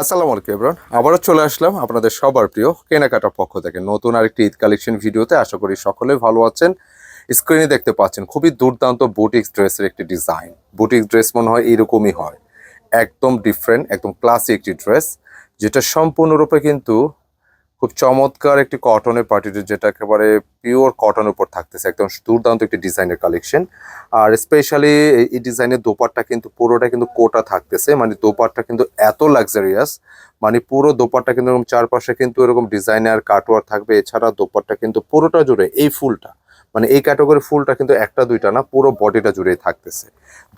আসসালামু আলাইকুম এব্রান আবারও চলে আসলাম আপনাদের সবার প্রিয় কেনাকাটার পক্ষ থেকে। নতুন আরেকটি ঈদ কালেকশন ভিডিওতে আশা করি সকলে ভালো আছেন। স্ক্রিনে দেখতে পাচ্ছেন খুবই দুর্দান্ত বুটিক্স ড্রেসের একটি ডিজাইন। বুটিক্স ড্রেস মনে হয় এরকমই হয়। একদম ডিফারেন্ট একদম ক্লাসি একটি ড্রেস, যেটা সম্পূর্ণরূপে কিন্তু খুব চমৎকার একটি কটনের পার্টির যেটা একেবারে পিওর কটন উপর থাকতেছে, একদম দুর্দান্ত একটি ডিজাইনের কালেকশন আর স্পেশালি এই ডিজাইনের দোপারটা কিন্তু পুরোটা কিন্তু কোটা থাকতেছে মানে দোপারটা কিন্তু এত লাক্সারিয়াস মানে পুরো দোপারটা কিন্তু এরকম চারপাশে কিন্তু এরকম ডিজাইনার কাটওয়ার থাকবে, এছাড়া দোপারটা কিন্তু পুরোটা জুড়ে এই ফুলটা। মানে এই ক্যাটাগরি ফুলটা কিন্তু একটা, দুইটা না, পুরো বডিটা জুড়েই থাকতেছে।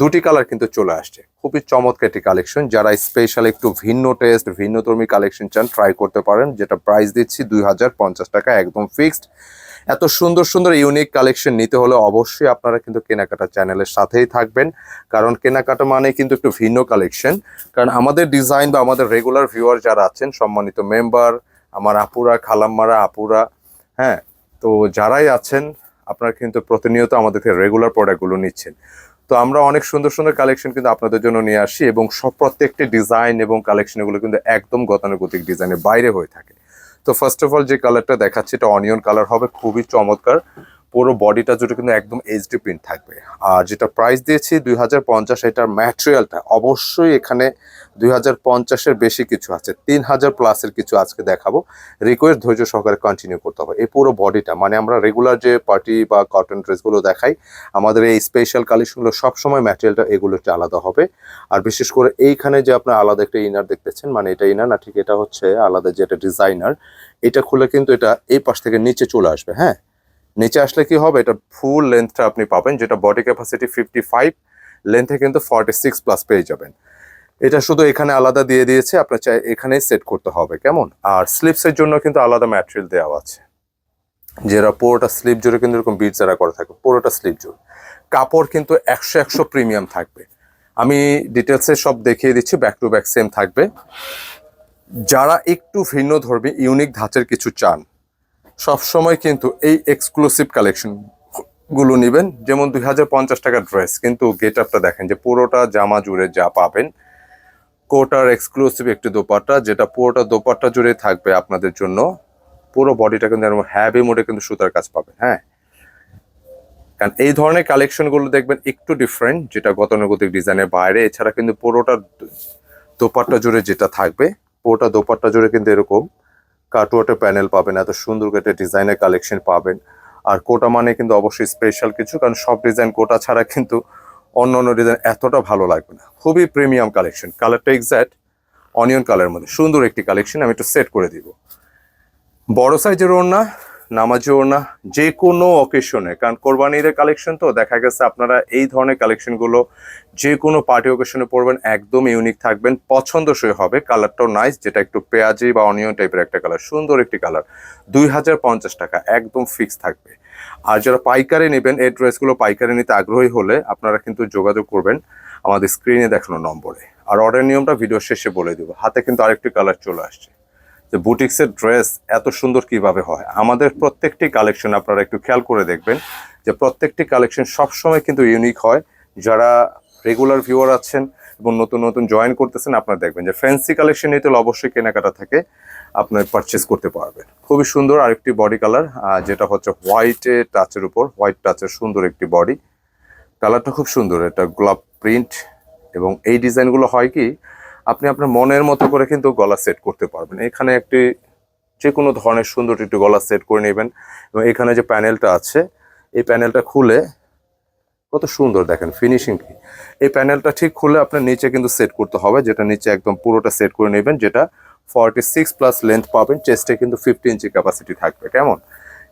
দুটি কালার কিন্তু চলে আসছে। খুবই চমৎকার একটি কালেকশন যারা স্পেশাল একটু ভিন্ন টেস্ট ভিন্নধর্মী কালেকশন চান ট্রাই করতে পারেন। যেটা প্রাইস দিচ্ছি দুই হাজার পঞ্চাশ টাকা, একদম ফিক্সড এত সুন্দর সুন্দর ইউনিক কালেকশন নিতে হলে অবশ্যই আপনারা কিন্তু কেনাকাটা চ্যানেলের সাথেই থাকবেন। কারণ কেনাকাটা মানে কিন্তু একটু ভিন্ন কালেকশন কারণ আমাদের ডিজাইন বা আমাদের রেগুলার ভিউয়ার যারা আছেন, সম্মানিত মেম্বার আমার আপুরা, খালাম্মারা, আপুরা হ্যাঁ তো যারাই আছেন আপনারা কিন্তু প্রতিনিয়ত আমাদের থেকে রেগুলার প্রোডাক্টগুলো নিচ্ছেন। তো আমরা অনেক সুন্দর সুন্দর কালেকশন কিন্তু আপনাদের জন্য নিয়ে আসি এবং সব প্রত্যেকটি ডিজাইন এবং কালেকশনগুলো কিন্তু একদম গতানুগতিক ডিজাইনের বাইরে হয়ে থাকে। তো ফার্স্ট অফ অল যে কালারটা দেখাচ্ছে, এটা অনিয়ন কালার হবে, খুবই চমৎকার। পুরো বডিটা জুড়ে কিন্তু একদম এইচডি প্রিন্ট থাকবে। আর যেটা প্রাইস দিয়েছি দুই হাজার পঞ্চাশ, এটার ম্যাটেরিয়ালটা অবশ্যই এখানে দুই হাজার পঞ্চাশের বেশি কিছু আছে। তিন হাজার প্লাসের কিছু আজকে দেখাবো। রিকোয়েস্ট ধৈর্য সহকারে কন্টিনিউ করতে হবে। এই পুরো বডিটা মানে আমরা রেগুলার যে পার্টি বা কটন ড্রেসগুলো দেখাই, আমাদের এই স্পেশাল কালেকশনগুলো সবসময় ম্যাটেরিয়ালটা এগুলো একটু আলাদা হবে। আর বিশেষ করে এইখানে যে আপনার আলাদা একটা ইনার দেখতেছেন মানে এটা ইনার না, ঠিক এটা হচ্ছে আলাদা যেটা ডিজাইনার এটা খুলে কিন্তু এটা এই পাশ থেকে নিচে চলে আসবে হ্যাঁ? নিচে আসলে কি হবে? এটা ফুল লেন্থটা আপনি পাবেন, যেটা বডি ক্যাপাসিটি ফিফটি ফাইভ লেন্থে কিন্তু ফর্টি সিক্স প্লাস পেয়ে যাবেন। এটা শুধু এখানে আলাদা দিয়ে দিয়েছে, আপনার চাই এখানেই সেট করতে হবে, কেমন? আর স্লিপসের জন্য কিন্তু আলাদা ম্যাটেরিয়াল দেওয়া আছে। যেটা পুরোটা স্লিপ জুড়ে কিন্তু এরকম বিট যারা করে থাকে, পুরোটা স্লিপ জুড়ে। কাপড় কিন্তু একশো একশো প্রিমিয়াম থাকবে। আমি ডিটেলসে সব দেখিয়ে দিচ্ছি ব্যাক টু ব্যাক সেম থাকবে। যারা একটু ভিন্ন ধর্মী ইউনিক ধাঁচের কিছু চান সবসময় কিন্তু এই এক্সক্লুসিভ কালেকশনগুলো নেবেন। যেমন দুই হাজার পঞ্চাশ টাকার ড্রেস কিন্তু গেট আপটা দেখেন যে পুরোটা জামা জুড়ে যা পাবেন। কোটার এক্সক্লুসিভ একটি দোপাট্টা, যেটা পুরোটা দোপাট্টা জুড়ে থাকবে আপনাদের জন্য। পুরো বডিটা কিন্তু এরকম হ্যাভি মোডে কিন্তু সুতার কাজ পাবেন হ্যাঁ? কারণ এই ধরনের কালেকশনগুলো দেখবেন একটু ডিফারেন্ট যেটা গতানুগতিক ডিজাইনের বাইরে। এছাড়া কিন্তু পুরোটা দোপাট্টা জুড়ে যেটা থাকবে, পুরোটা দোপাট্টা জুড়ে কিন্তু এরকম কাটওয়াটের প্যানেল পাবেন, এত সুন্দর করে ডিজাইনের কালেকশন পাবেন। আর কোটা মানে কিন্তু অবশ্যই স্পেশাল কিছু, কারণ সব ডিজাইন কোটা ছাড়া কিন্তু অন্য অন্য ডিজাইন এতটা ভালো লাগবে না। খুবই প্রিমিয়াম কালেকশন কালারটা এক্স্যাক্ট অনিয়ন কালারের মধ্যে। সুন্দর একটি কালেকশন আমি একটু সেট করে দিব। বড় সাইজের ওড়না নামাজি ওড়না যে কোনো অকেশনে কারণ কোরবানি ঈদের কালেকশন তো, দেখা গেছে আপনারা এই ধরনের কালেকশনগুলো যে কোনো পার্টি অকেশনে পরবেন, একদম ইউনিক থাকবেন, পছন্দসই হবে। কালারটাও নাইস যেটা একটু পেঁয়াজি বা অনিয়ন টাইপের একটা কালার সুন্দর একটি কালার দুই হাজার পঞ্চাশ টাকা, একদম ফিক্স থাকবে। আর যারা পাইকারি নেবেন, এই ড্রেসগুলো পাইকারি নিতে আগ্রহী হলে আপনারা কিন্তু যোগাযোগ করবেন আমাদের স্ক্রিনে দেখানো নম্বরে। আর অর্ডার নিয়মটা ভিডিও শেষে বলে দেবো। হাতে কিন্তু আরেকটি কালার চলে আসছে। যে বুটিক্সের ড্রেস এত সুন্দর কীভাবে হয়? আমাদের প্রত্যেকটি কালেকশন আপনারা একটু খেয়াল করে দেখবেন যে প্রত্যেকটি কালেকশন সবসময় কিন্তু ইউনিক হয়। যারা রেগুলার ভিউয়ার আছেন এবং নতুন নতুন জয়েন করতেছেন, আপনারা দেখবেন যে ফ্যান্সি কালেকশন নিতে হলে অবশ্যই কেনাকাটা থাকে আপনার পারচেস করতে পারবেন। খুবই সুন্দর আরেকটি বডি কালার যেটা হচ্ছে হোয়াইটে টাচের উপর হোয়াইট টাচের সুন্দর একটি বডি কালারটা খুব সুন্দর, এটা গোলাপ প্রিন্ট এবং এই ডিজাইনগুলো হয় কি আপনি আপনার মনের মতো করে কিন্তু গলা সেট করতে পারবেন। এখানে একটি যে কোনো ধরনের সুন্দর একটু গলা সেট করে নেবেন এবং এখানে যে প্যানেলটা আছে, এই প্যানেলটা খুলে কত সুন্দর দেখেন ফিনিশিং কি এই প্যানেলটা ঠিক খুলে আপনার নিচে কিন্তু সেট করতে হবে, যেটা নিচে একদম পুরোটা সেট করে নেবেন, যেটা ফর্টি সিক্স প্লাস লেন্থ পাবেন চেস্টে কিন্তু ফিফটি ইঞ্চি ক্যাপাসিটি থাকবে, কেমন?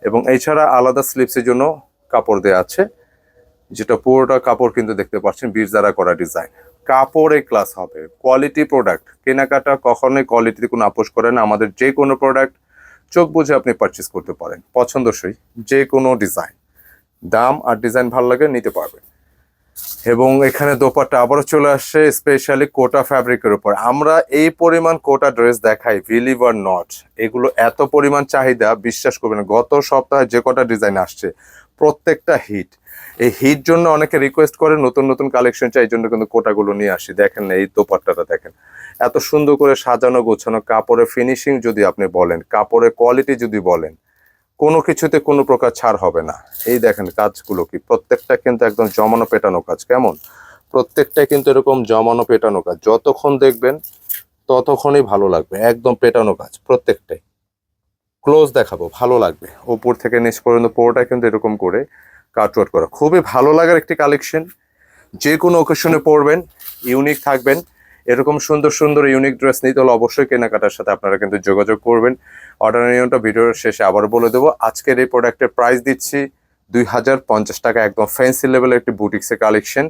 এবং এছাড়া আলাদা স্লিপসের জন্য কাপড় দেওয়া আছে, যেটা পুরোটা কাপড় কিন্তু দেখতে পাচ্ছেন বীর দ্বারা করা ডিজাইন কাপড়ে ক্লাস হবে কোয়ালিটি প্রোডাক্ট কেনাকাটা কখনোই কোয়ালিটিতে কোনো আপোষ করে না, আমাদের যে কোনো প্রোডাক্ট চোখ বুঝে আপনি পারচেস করতে পারেন, পছন্দসই, যে কোনো ডিজাইন দাম আর ডিজাইন ভালো লাগে, নিতে পারবেন। এবং এখানে দোপাট্টা আবারও চলে আসছে স্পেশালি কোটা ফ্যাব্রিকের উপর। আমরা এই পরিমাণ কোটা ড্রেস দেখাই বিলিভ আর নট এগুলো এত পরিমাণ চাহিদা, বিশ্বাস করবেন গত সপ্তাহে যে কটা ডিজাইন আসছে, প্রত্যেকটা হিট এই হিট জন্য অনেকে রিকোয়েস্ট করে, নতুন নতুন কালেকশন চাই জন্য কিন্তু কোটাগুলো নিয়ে আসি। দেখেন এই দোপাট্টাটা দেখেন। এত সুন্দর করে সাজানো, গোছানো, কাপড়ের ফিনিশিং যদি আপনি বলেন, কাপড়ের কোয়ালিটি যদি বলেন কোনো কিছুতে কোনো প্রকার ছাড় হবে না। এই দেখেন কাজগুলো কি? প্রত্যেকটা কিন্তু একদম জমানো পেটানো কাজ। কেমন? প্রত্যেকটাই কিন্তু এরকম জমানো পেটানো কাজ। যতক্ষণ দেখবেন, ততক্ষণই ভালো লাগবে। একদম পেটানো কাজ প্রত্যেকটাই। ক্লোজ দেখাবো, ভালো লাগবে। ওপর থেকে নিচ পর্যন্ত পুরোটা কিন্তু এরকম করে কাটওয়ার্ট করা। খুবই ভালো লাগার একটি কালেকশন। যে কোনো ওকেশনে পরবেন ইউনিক থাকবেন। এরকম সুন্দর সুন্দর ইউনিক ড্রেস নিতে হলে অবশ্যই কেনাকাটার সাথে আপনারা কিন্তু যোগাযোগ করবেন। অর্ডার নিয়মটা ভিডিওর শেষে আবার বলে দেবো। আজকের এই প্রোডাক্টের প্রাইস দিচ্ছি দুই হাজার পঞ্চাশ টাকা, একদম ফ্যান্সি লেভেলের একটি বুটিক্সের কালেকশন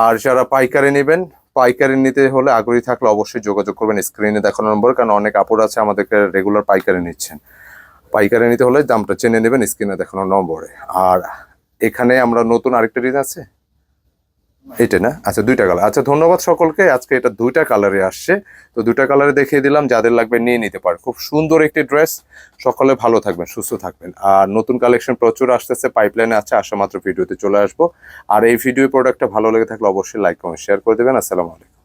আর যারা পাইকারি নেবেন, পাইকারি নিতে হলে আগ্রহী থাকলে অবশ্যই যোগাযোগ করবেন স্ক্রিনে দেখানো নম্বর কারণ অনেক আপুর আছে আমাদেরকে রেগুলার পাইকারি নিচ্ছেন। পাইকারি নিতে হলে দামটা চেনে নেবেন স্ক্রিনে দেখানো নম্বরে। আর এখানে আমরা নতুন আরেকটা ডিজাইন আছে। এটা না? আচ্ছা দুইটা কালার আচ্ছা ধন্যবাদ সকলকে। আজকে এটা দুইটা কালারে আসছে। তো দুইটা কালারে দেখিয়ে দিলাম, যাদের লাগবে নিয়ে নিতে পারেন খুব সুন্দর একটি ড্রেস সকলে ভালো থাকবেন, সুস্থ থাকবেন। আর নতুন কালেকশন প্রচুর আসতেছে পাইপলাইনে আছে আসা মাত্র ভিডিওতে চলে আসব। আর এই ভিডিও প্রোডাক্টটা ভালো লেগে থাকলে অবশ্যই লাইক কমেন্ট শেয়ার করে দেবেন। আসসালামু আলাইকুম।